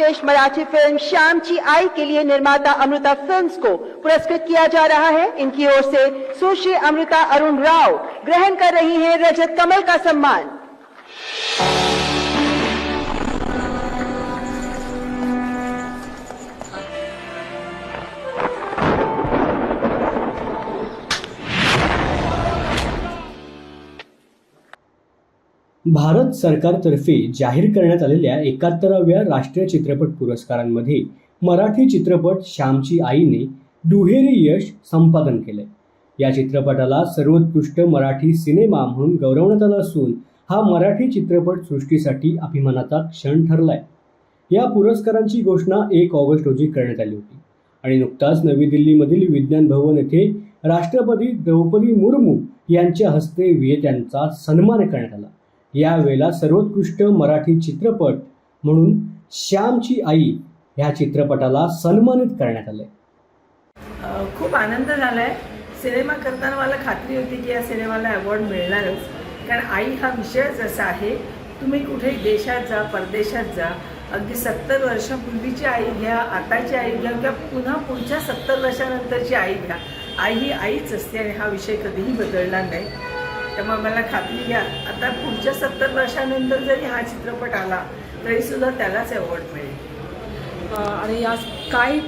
सर्वश्रेष्ठ मराठी फ़िल्म श्याम ची आई के लिए निर्माता अमृता फिल्म्स को पुरस्कृत किया जा रहा है। इनकी ओर से सुश्री अमृता अरुण राव ग्रहण कर रही हैं रजत कमल का सम्मान। भारत सरकारतर्फे जाहीर करण्यात आलेल्या एकाहत्तराव्या राष्ट्रीय चित्रपट पुरस्कारांमध्ये मराठी चित्रपट श्यामची आईने दुहेरी यश संपादन केले या चित्रपटाला सर्वोत्कृष्ट मराठी सिनेमा म्हणून गौरवण्यात आला असून हा मराठी चित्रपट सृष्टीसाठी अभिमानाचा क्षण ठरलाय. या पुरस्कारांची घोषणा एक ऑगस्ट रोजी करण्यात आली होती. आणि नुकताच नवी दिल्लीमधील विज्ञान भवन येथे राष्ट्रपती द्रौपदी मुर्मू यांच्या हस्ते विजेत्यांचा सन्मान करण्यात आला. यावेळेला सर्वोत्कृष्ट मराठी चित्रपट म्हणून श्यामची आई ह्या चित्रपटाला सन्मानित करण्यात आले. खूप आनंद झाला आहे सिनेमा करताना मला खात्री होती की या सिनेमाला अवॉर्ड मिळणारच. कारण आई हा विषयच असा आहे तुम्ही कुठेही देशात जा परदेशात जा अगदी सत्तर वर्षापूर्वीची आई घ्या आताची आई घ्या किंवा पुन्हा पुढच्या सत्तर वर्षानंतरची आई घ्या. आई ही आईच असते आणि हा विषय कधीही बदलणार नाही. त्यामुळे मला खात्री घ्या. आता पुढच्या सत्तर वर्षानंतर जरी हा चित्रपट आला तरीसुद्धा त्यालाच अवॉर्ड मिळेल. आणि या काय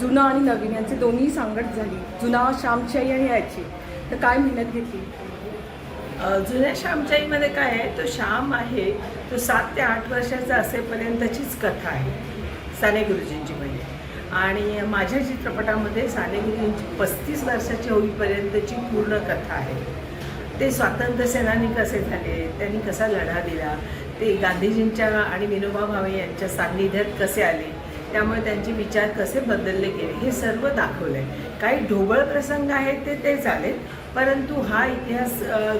जुनं आणि नवीन यांचे दोन्ही सांगड झाली. जुना श्यामची आई आणि याची. तर काय मेहनत घेतली? जुन्या श्यामच्याईमध्ये काय आहे? तो श्याम आहे तो सात ते आठ वर्षाचा असेपर्यंतचीच कथा आहे साने गुरुजींची म्हणजे. आणि माझ्या चित्रपटामध्ये साने गुरुजींची पस्तीस वर्षाची होईपर्यंतची पूर्ण कथा आहे. ते स्वातंत्र्य सेनानी कसे झाले? त्यांनी कसा लढा दिला? ते गांधीजींच्या आणि विनोबा भावे यांच्या सान्निध्यात कसे आले? त्यामुळे त्यांचे विचार कसे बदलले गेले? हे सर्व दाखवलं आहे काही ढोबळ प्रसंग आहेत ते ते झाले परंतु हा इतिहास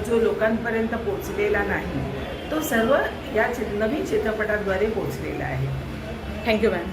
जो लोकांपर्यंत पोचलेला नाही तो सर्व या चित नवीन चित्रपटाद्वारे पोचलेला आहे. Thank you ma'am